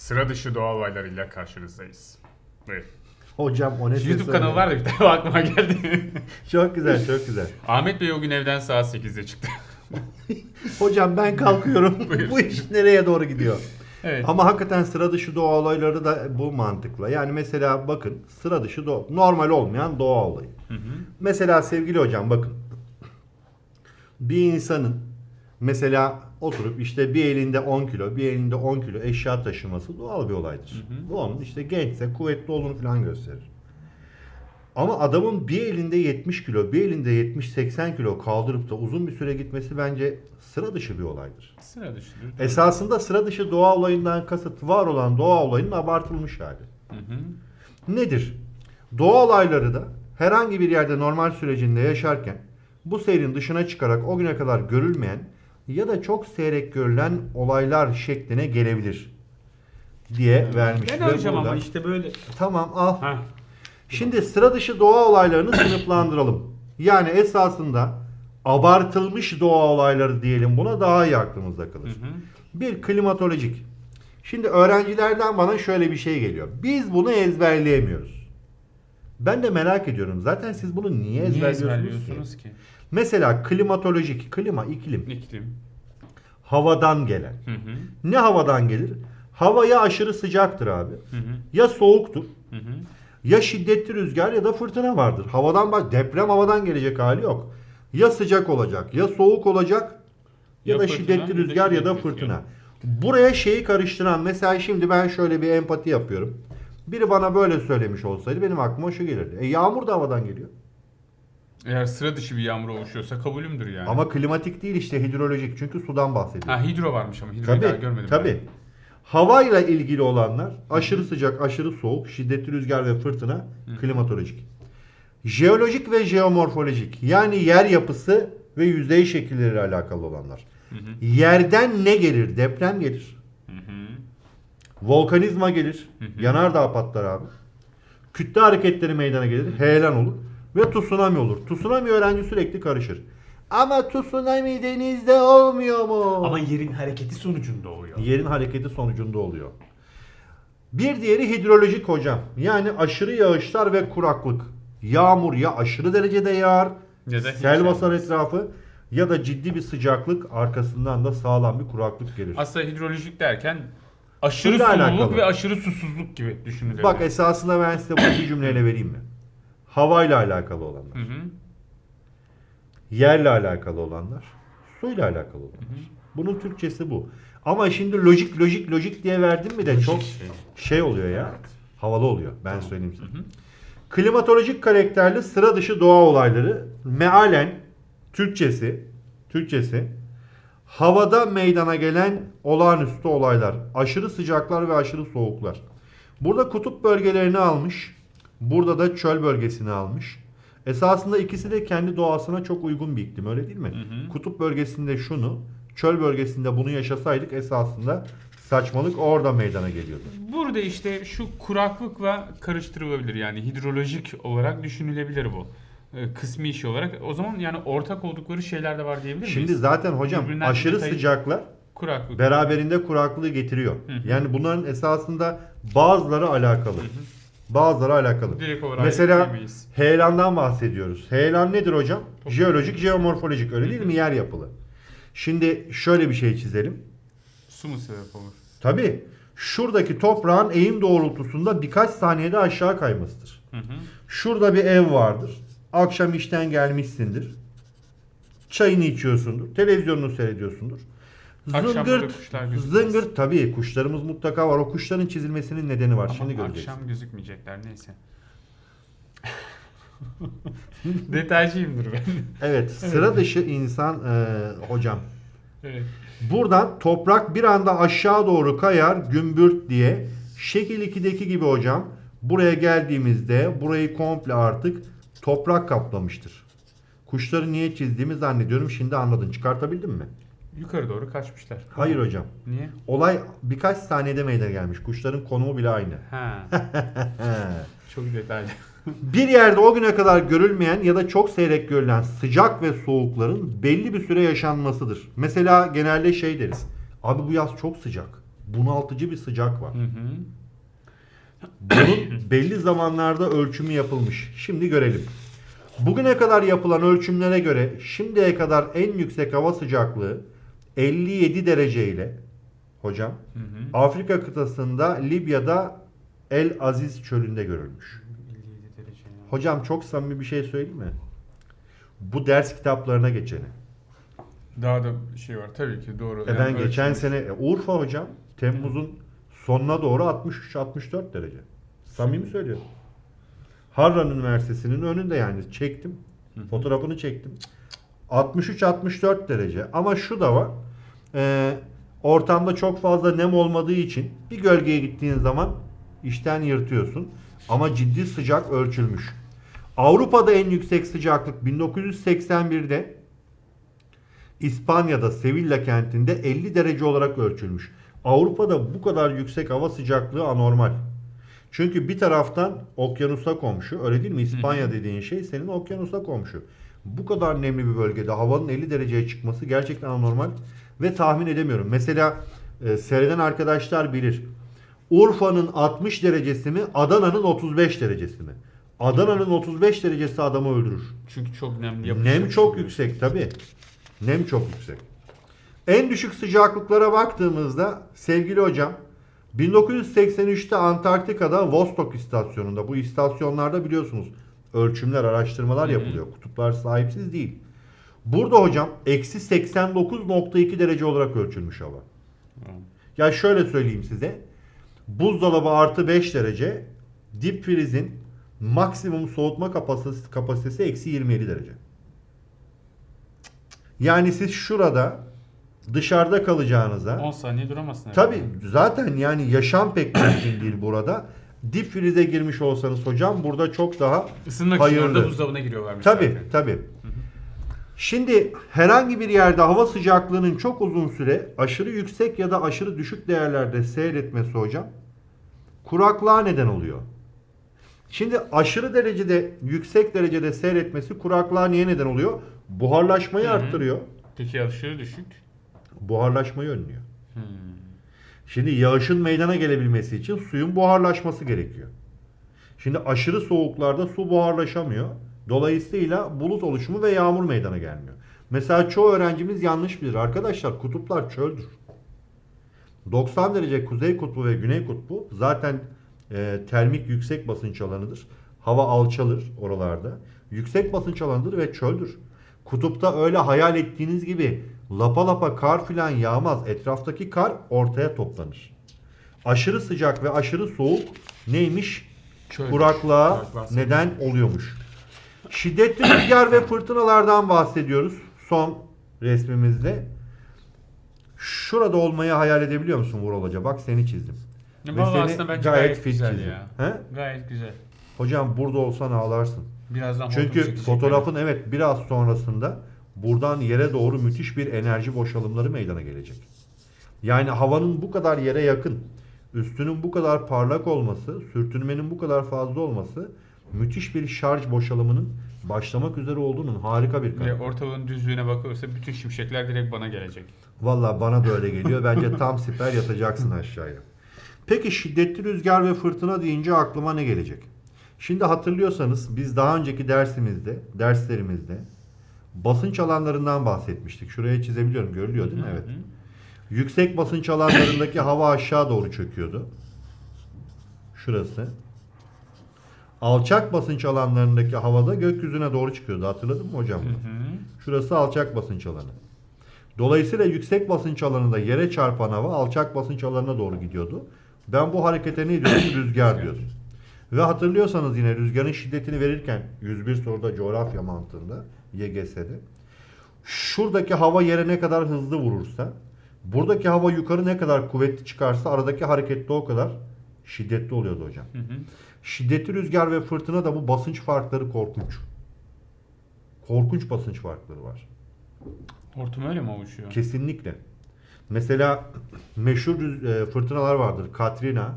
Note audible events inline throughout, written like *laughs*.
Sıra dışı doğa olaylarıyla karşınızdayız. Buyurun. Hocam o ne YouTube kanalı var da bir tane *laughs* aklıma geldi. Çok güzel çok güzel. *laughs* Ahmet Bey o gün evden saat 8'de çıktı. *laughs* Hocam ben kalkıyorum. Bu iş nereye doğru gidiyor? Evet. Ama hakikaten sıra dışı doğa olayları da bu mantıkla. Yani mesela bakın sıra dışı doğa, normal olmayan doğa olayı. Hı hı. Mesela sevgili hocam bakın. Bir insanın mesela oturup işte bir elinde 10 kilo, bir elinde 10 kilo eşya taşıması doğal bir olaydır. Bu onun işte gençse kuvvetli olduğunu falan gösterir. Ama adamın bir elinde 70 kilo, bir elinde 70-80 kilo kaldırıp da uzun bir süre gitmesi bence sıra dışı bir olaydır. Sıra dışıdır. Esasında sıra dışı doğa olayından kasıt var olan doğa olayının abartılmış hali. Hı hı. Nedir? Doğa olayları da herhangi bir yerde normal sürecinde yaşarken bu seyrin dışına çıkarak o güne kadar görülmeyen ya da çok seyrek görülen olaylar şekline gelebilir diye vermiş. Ben hocam ama işte böyle. Tamam al. Ha. Şimdi sıra dışı doğa olaylarını *clears throat* sınıflandıralım. Yani esasında abartılmış doğa olayları diyelim buna daha iyi aklımızda kalır. Hı hı. Bir klimatolojik. Şimdi öğrencilerden bana şöyle bir şey geliyor. Biz bunu ezberleyemiyoruz. Ben de merak ediyorum. Zaten siz bunu niye Niye ezberliyorsunuz, ki? ezberliyorsunuz ki? Mesela klimatolojik, klima, iklim. İklim. Havadan gelen. Hı hı. Ne havadan gelir? Hava ya aşırı sıcaktır abi. Hı hı. Ya soğuktur. Hı hı. Ya şiddetli rüzgar ya da fırtına vardır. Havadan bak deprem havadan gelecek hali yok. Ya sıcak olacak, ya soğuk olacak ya, Ya da fırtına, şiddetli ya rüzgar ya da fırtına. Buraya şeyi karıştıran mesela şimdi ben şöyle bir empati yapıyorum. Biri bana böyle söylemiş olsaydı benim aklıma şu gelirdi. E yağmur da havadan geliyor. Eğer sıra dışı bir yağmur oluşuyorsa kabulümdür yani. Ama klimatik değil işte hidrolojik çünkü sudan bahsediyor. Ha hidro varmış ama hidroyu daha görmedim. tabii. Havayla ilgili olanlar aşırı sıcak, aşırı soğuk, şiddetli rüzgar ve fırtına klimatolojik. Jeolojik ve jeomorfolojik yani yer yapısı ve yüzey şekilleriyle alakalı olanlar. Hı hı. Yerden ne gelir? Deprem gelir. Hı hı. Volkanizma gelir. Yanardağ patlar abi. Kütle hareketleri meydana gelir. Heyelan olur. Ve tsunami olur. Tsunami öğrenci sürekli karışır. Ama tsunami denizde olmuyor mu? Ama yerin hareketi sonucunda oluyor. Yerin hareketi sonucunda oluyor. Bir diğeri hidrolojik hocam. Yani aşırı yağışlar ve kuraklık. Yağmur ya aşırı derecede yağar, Ya sel basar etrafı ya da ciddi bir sıcaklık arkasından da sağlam bir kuraklık gelir. Aslında hidrolojik derken aşırı sululuk alakalı. ve aşırı susuzluk gibi düşünülüyor. Bak esasında ben size bir cümleyle vereyim mi? Havayla alakalı olanlar, Hı hı. yerle alakalı olanlar, suyla alakalı olanlar. Bunun Türkçesi bu. Ama şimdi lojik lojik lojik diye verdim mi de Lojik çok şey. şey oluyor ya. Havalı oluyor. Ben söyleyeyim size. Klimatolojik karakterli sıra dışı doğa olayları mealen Türkçesi Türkçesi havada meydana gelen olağanüstü olaylar. Aşırı sıcaklar ve aşırı soğuklar. Burada kutup bölgelerini almış. Burada da çöl bölgesini almış. Esasında ikisi de kendi doğasına çok uygun bir iklim öyle değil mi? hı. Kutup bölgesinde şunu, çöl bölgesinde bunu yaşasaydık esasında saçmalık orada meydana geliyordu. Burada işte şu kuraklıkla karıştırılabilir yani hidrolojik olarak düşünülebilir bu. Ee, Kısmi iş olarak. O zaman yani ortak oldukları şeyler de var diyebilir miyiz? Şimdi zaten hocam Birbirinden aşırı detaylı- sıcaklar kuraklık. beraberinde kuraklığı getiriyor. hı. Yani bunların esasında bazıları alakalı. Bazıları alakalı. Direkt olarak Mesela ekleyemeyiz. heyelandan bahsediyoruz. Heyelan nedir hocam? Jeolojik, jeomorfolojik öyle değil mi? Yer yapılı. Şimdi şöyle bir şey çizelim. Su mu sebep olur? Tabii şuradaki toprağın eğim doğrultusunda birkaç saniyede aşağı kaymasıdır. Hı hı. Şurada bir ev vardır. Akşam işten gelmişsindir. Çayını içiyorsundur. Televizyonunu seyrediyorsundur. Akşam Zıngırt, burada kuşlar gözükmez. zıngırt tabii kuşlarımız mutlaka var. O kuşların çizilmesinin nedeni var. Ama Şimdi göreceğiz. akşam gözükmeyecekler neyse. *laughs* Detaycıyımdır ben. Evet, sıra dışı insan e, hocam. evet. Buradan toprak bir anda aşağı doğru kayar gümbürt diye. Şekil 2'deki gibi hocam. Buraya geldiğimizde burayı komple artık toprak kaplamıştır. Kuşları niye çizdiğimi zannediyorum. Şimdi anladın. Çıkartabildin mi? Yukarı doğru kaçmışlar. Hayır hocam. Niye? Olay birkaç saniyede meydana gelmiş. Kuşların konumu bile aynı. Ha. *laughs* Çok detaylı. Bir yerde o güne kadar görülmeyen ya da çok seyrek görülen sıcak ve soğukların belli bir süre yaşanmasıdır. Mesela genelde şey deriz. Abi bu yaz çok sıcak. bunaltıcı bir sıcak var. Hı hı. Bunun belli zamanlarda ölçümü yapılmış. Şimdi görelim. Bugüne kadar yapılan ölçümlere göre şimdiye kadar en yüksek hava sıcaklığı 57 derece ile hocam Hı hı. Afrika kıtasında Libya'da El Aziz çölünde görülmüş. 57 derece ya. Hocam çok samimi bir şey söyleyeyim mi? Bu ders kitaplarına geçeni. Daha da şey var tabii ki doğru. E ben Yani geçen ölçülmüş. sene e, Urfa hocam Temmuz'un sonuna doğru 63-64 derece. Samimi söylüyorum. Harran Üniversitesi'nin önünde yani çektim. Fotoğrafını çektim. 63-64 derece. Ama şu da var. e, ortamda çok fazla nem olmadığı için bir gölgeye gittiğin zaman işten yırtıyorsun. Ama ciddi sıcak ölçülmüş. Avrupa'da en yüksek sıcaklık 1981'de İspanya'da Sevilla kentinde 50 derece olarak ölçülmüş. Avrupa'da bu kadar yüksek hava sıcaklığı anormal. Çünkü bir taraftan okyanusa komşu, öyle değil mi? İspanya dediğin şey senin okyanusa komşu. Bu kadar nemli bir bölgede havanın 50 dereceye çıkması gerçekten anormal ve tahmin edemiyorum. Mesela e, seyreden arkadaşlar bilir. Urfa'nın 60 derecesi mi, Adana'nın 35 derecesi mi? Adana'nın 35 derecesi adamı öldürür. Çünkü çok nemli yapış Nem çok yüksek tabi. Nem çok yüksek. En düşük sıcaklıklara baktığımızda sevgili hocam 1983'te Antarktika'da Vostok istasyonunda bu istasyonlarda biliyorsunuz ölçümler, araştırmalar yapılıyor. Kutuplar sahipsiz değil. Burada hocam eksi 89.2 derece olarak ölçülmüş hava. Hı. Ya şöyle söyleyeyim size. Buzdolabı artı 5 derece. Dip frizin maksimum soğutma kapasitesi, kapasitesi eksi 27 derece. Yani siz şurada dışarıda kalacağınıza 10 saniye duramazsın. tabi zaten yani yaşam pek mümkün değil burada. Dip frize girmiş olsanız hocam burada çok daha Isınmak için hayırlı. orada buzdolabına giriyorlarmış Tabi zaten. tabi. Şimdi herhangi bir yerde hava sıcaklığının çok uzun süre aşırı yüksek ya da aşırı düşük değerlerde seyretmesi hocam kuraklığa neden oluyor. Şimdi aşırı derecede yüksek derecede seyretmesi kuraklığa niye neden oluyor? Buharlaşmayı Hı hı. arttırıyor. Peki aşırı düşük. Buharlaşmayı önlüyor. Hmm. Şimdi yağışın meydana gelebilmesi için suyun buharlaşması gerekiyor. Şimdi aşırı soğuklarda su buharlaşamıyor. Dolayısıyla bulut oluşumu ve yağmur meydana gelmiyor. Mesela çoğu öğrencimiz yanlış bilir. Arkadaşlar kutuplar çöldür. 90 derece kuzey kutbu ve güney kutbu zaten e, termik yüksek basınç alanıdır. Hava alçalır oralarda. Yüksek basınç alanıdır ve çöldür. Kutupta öyle hayal ettiğiniz gibi lapa lapa kar filan yağmaz. Etraftaki kar ortaya toplanır. Aşırı sıcak ve aşırı soğuk neymiş? Çöl. Kuraklığa neden oluyormuş. Şiddetli rüzgar ve fırtınalardan bahsediyoruz son resmimizde. Şurada olmayı hayal edebiliyor musun Vural Hoca? Bak seni çizdim. Ya Ve seni aslında bence gayet, güzel çizdim. ya. He? Gayet güzel. Hocam burada olsan ağlarsın. Birazdan Çünkü fotoğrafın evet biraz sonrasında buradan yere doğru müthiş bir enerji boşalımları meydana gelecek. Yani havanın bu kadar yere yakın, üstünün bu kadar parlak olması, sürtünmenin bu kadar fazla olması müthiş bir şarj boşalımının başlamak üzere olduğunun harika bir kanıtı. ortalığın düzlüğüne bakılırsa bütün şimşekler direkt bana gelecek. Valla bana da öyle geliyor. Bence tam siper yatacaksın aşağıya. Peki şiddetli rüzgar ve fırtına deyince aklıma ne gelecek? Şimdi hatırlıyorsanız biz daha önceki dersimizde, derslerimizde basınç alanlarından bahsetmiştik. Şuraya çizebiliyorum. Görülüyor değil mi? Evet. Yüksek basınç alanlarındaki *coughs* hava aşağı doğru çöküyordu. Şurası. Alçak basınç alanlarındaki havada gökyüzüne doğru çıkıyordu. Hatırladın mı hocam? Hı hı. Şurası alçak basınç alanı. Dolayısıyla yüksek basınç alanında yere çarpan hava alçak basınç alanına doğru gidiyordu. Ben bu harekete ne diyorum? *coughs* Rüzgar diyordum. Ve hatırlıyorsanız yine rüzgarın şiddetini verirken 101 soruda coğrafya mantığında YGS'de şuradaki hava yere ne kadar hızlı vurursa buradaki hava yukarı ne kadar kuvvetli çıkarsa aradaki harekette o kadar şiddetli oluyordu hocam. Hı hı. Şiddetli rüzgar ve fırtına da bu basınç farkları korkunç. Korkunç basınç farkları var. Hortum öyle mi oluşuyor? Kesinlikle. Mesela meşhur e, fırtınalar vardır. Katrina,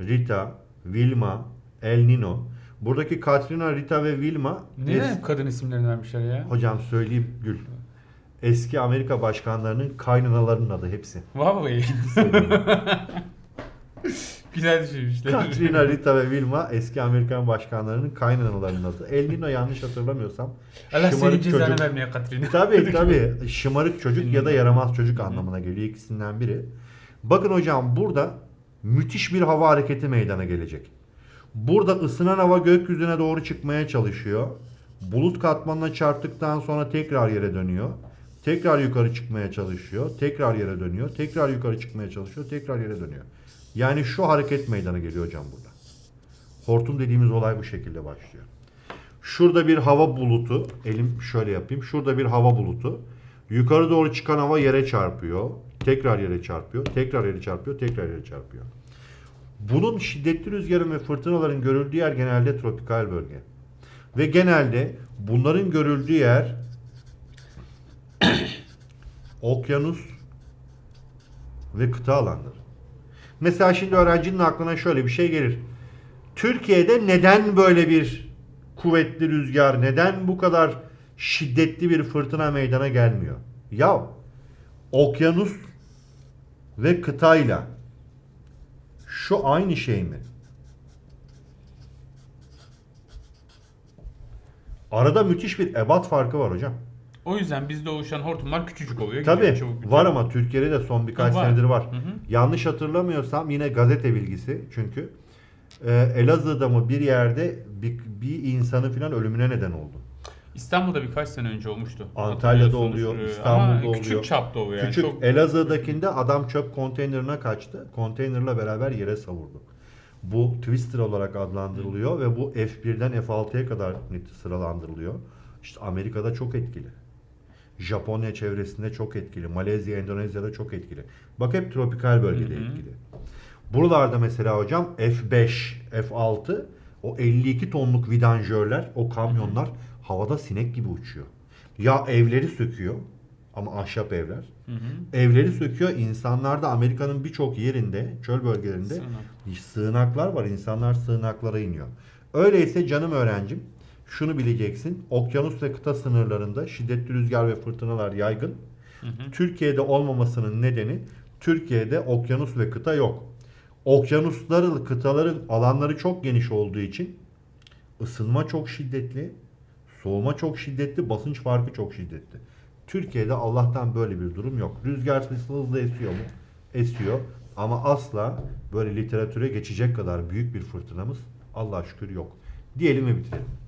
Rita, Wilma, El Nino. Buradaki Katrina, Rita ve Wilma Neden hep kadın isimlerini vermişler ya? hocam söyleyeyim Gül. eski Amerika başkanlarının kaynanalarının adı hepsi. Vallahi. *laughs* Güzel düşünmüşler. Katrina, Rita ve Wilma eski Amerikan başkanlarının kaynanalarının adı. El Nino yanlış hatırlamıyorsam. Allah senin cezanı vermeye Katrina. Tabii *laughs* tabii. Şımarık çocuk ya da yaramaz çocuk anlamına geliyor ikisinden biri. Bakın hocam burada müthiş bir hava hareketi meydana gelecek. Burada ısınan hava gökyüzüne doğru çıkmaya çalışıyor. Bulut katmanına çarptıktan sonra tekrar yere dönüyor. Tekrar yukarı çıkmaya çalışıyor. Tekrar yere dönüyor. Tekrar yukarı çıkmaya çalışıyor. Tekrar yere dönüyor. Yani şu hareket meydana geliyor hocam burada. Hortum dediğimiz olay bu şekilde başlıyor. Şurada bir hava bulutu, elim şöyle yapayım. Şurada bir hava bulutu. Yukarı doğru çıkan hava yere çarpıyor. Tekrar yere çarpıyor. Tekrar yere çarpıyor. Tekrar yere çarpıyor. Bunun şiddetli rüzgarın ve fırtınaların görüldüğü yer genelde tropikal bölge. Ve genelde bunların görüldüğü yer *coughs* okyanus ve kıta alanları. Mesela şimdi öğrencinin aklına şöyle bir şey gelir. Türkiye'de neden böyle bir kuvvetli rüzgar, neden bu kadar şiddetli bir fırtına meydana gelmiyor? Ya okyanus ve kıtayla şu aynı şey mi? Arada müthiş bir ebat farkı var hocam. O yüzden bizde oluşan hortumlar küçücük oluyor. Tabii gidiyor çabuk var ama Türkiye'de de son birkaç Var. senedir var. Hı hı. Yanlış hatırlamıyorsam yine gazete bilgisi çünkü e, Elazığ'da mı bir yerde bir, bir insanın filan ölümüne neden oldu. İstanbul'da birkaç sene önce olmuştu. Antalya'da oluyor, Ee, İstanbul'da ama oluyor. Küçük çapta oluyor yani. Küçük Çok... Elazığ'dakinde adam çöp konteynerine kaçtı. Konteynerla beraber yere savurdu. Bu Twister olarak adlandırılıyor ve bu F1'den F6'ya kadar sıralandırılıyor. İşte Amerika'da çok etkili. Japonya çevresinde çok etkili. Malezya, Endonezya'da çok etkili. Bak hep tropikal bölgede Hı hı. etkili. Buralarda mesela hocam F5, F6 o 52 tonluk vidanjörler, o kamyonlar havada sinek gibi uçuyor. Ya evleri söküyor ama ahşap evler. Hı hı. Evleri söküyor. İnsanlar da Amerika'nın birçok yerinde, çöl bölgelerinde Sığınak. sığınaklar var. İnsanlar sığınaklara iniyor. Öyleyse canım öğrencim şunu bileceksin. Okyanus ve kıta sınırlarında şiddetli rüzgar ve fırtınalar yaygın. Hı hı. Türkiye'de olmamasının nedeni Türkiye'de okyanus ve kıta yok. Okyanusların, kıtaların alanları çok geniş olduğu için ısınma çok şiddetli, soğuma çok şiddetli, basınç farkı çok şiddetli. Türkiye'de Allah'tan böyle bir durum yok. Rüzgar hızlı esiyor mu? Esiyor. Ama asla böyle literatüre geçecek kadar büyük bir fırtınamız Allah'a şükür yok. Diyelim ve bitirelim.